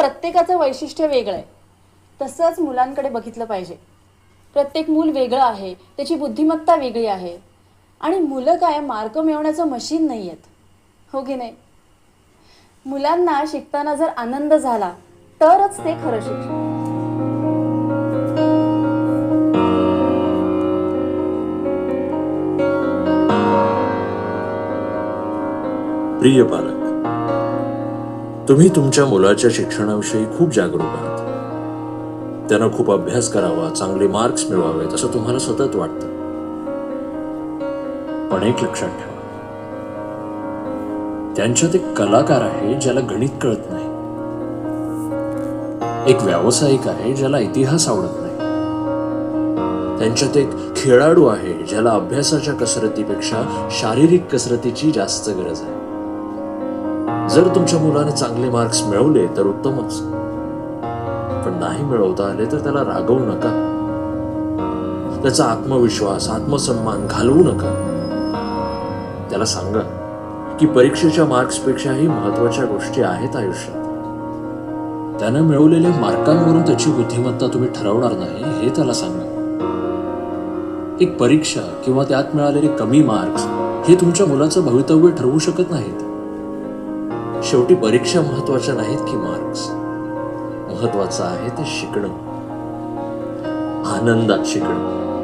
प्रत्येकाचं वैशिष्ट्य वेगळं आहे. तसंच मुलांकडे बघितलं पाहिजे. प्रत्येक मूल वेगळं आहे त्याची बुद्धिमत्ता वेगळी आहे. आणि मुलं काय मार्क मिळवण्याचं मशीन नाही आहेत. हो की नाही? मुलांना शिकताना जर आनंद झाला तरच ते खरं शिक्षण प्रिय बालक तुम्ही तुमच्या मुलाच्या शिक्षणाविषयी खूप जागरूक आहात. त्यानं खूप अभ्यास करावा चांगले मार्क्स मिळवावेत असं तुम्हाला सतत वाटतं. पण एक लक्षात ठेवा. त्यांच्यात एक कलाकार आहे ज्याला गणित कळत नाही. एक व्यावसायिक आहे ज्याला इतिहास आवडत नाही. त्यांच्यात एक खेळाडू आहे ज्याला अभ्यासाच्या कसरतीपेक्षा शारीरिक कसरतीची जास्त गरज आहे. जर तुमच्या मुलाने चांगले मार्क्स मिळवले तर उत्तमच. पण नाही मिळवता आले तर त्याला रागवू नका. त्याचा आत्मविश्वास आत्मसन्मान घालवू नका. त्याला सांगा की परीक्षेच्या मार्क्सपेक्षाही महत्त्वाच्या गोष्टी आहेत आयुष्यात. त्यानं मिळवलेल्या मार्कांवरून त्याची बुद्धिमत्ता तुम्ही ठरवणार नाही हे त्याला सांगा. एक परीक्षा किंवा त्यात मिळालेले कमी मार्क्स हे तुमच्या मुलाचं भवितव्य ठरवू शकत नाहीत. शेवटी परीक्षा महत्त्वाच्या नाहीत की मार्क्स महत्वाचं आहे ते शिकणं. आनंदात शिकणं.